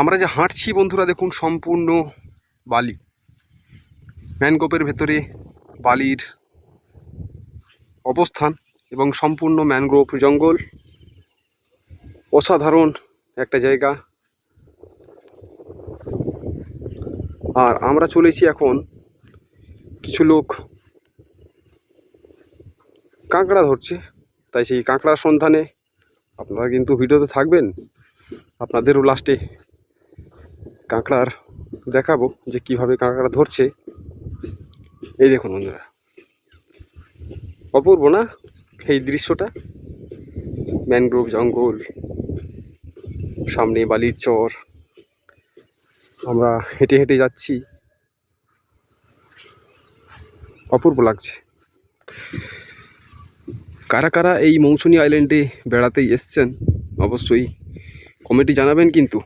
আমরা যে হাঁটছি বন্ধুরা, দেখুন সম্পূর্ণ বালি। ম্যানগ্রোভের ভেতরে বালির অবস্থান এবং সম্পূর্ণ ম্যানগ্রোভ জঙ্গল। অসাধারণ একটা জায়গা। আর আমরা চলেছি এখন কিছু লোক কাঁকড়া ধরছে। তাই সেই কাঁকড়ার সন্ধানে আপনারা কিন্তু ভিডিওতে থাকবেন। আপনাদেরও লাস্টে কাঁকড়ার দেখাবো যে কীভাবে কাঁকড়া ধরছে। এই দেখুন বন্ধুরা। অপূর্ব না এই দৃশ্যটা? ম্যানগ্রোভ, জঙ্গল, সামনে বালির চর। আমরা হেঁটে হেঁটে যাচ্ছি। অপূর্ব লাগছে। কারা কারা এই মৌসুনি আইল্যান্ডে বেড়াতে এসছেন, অবশ্যই কমেন্টে জানাবেন কিন্তু।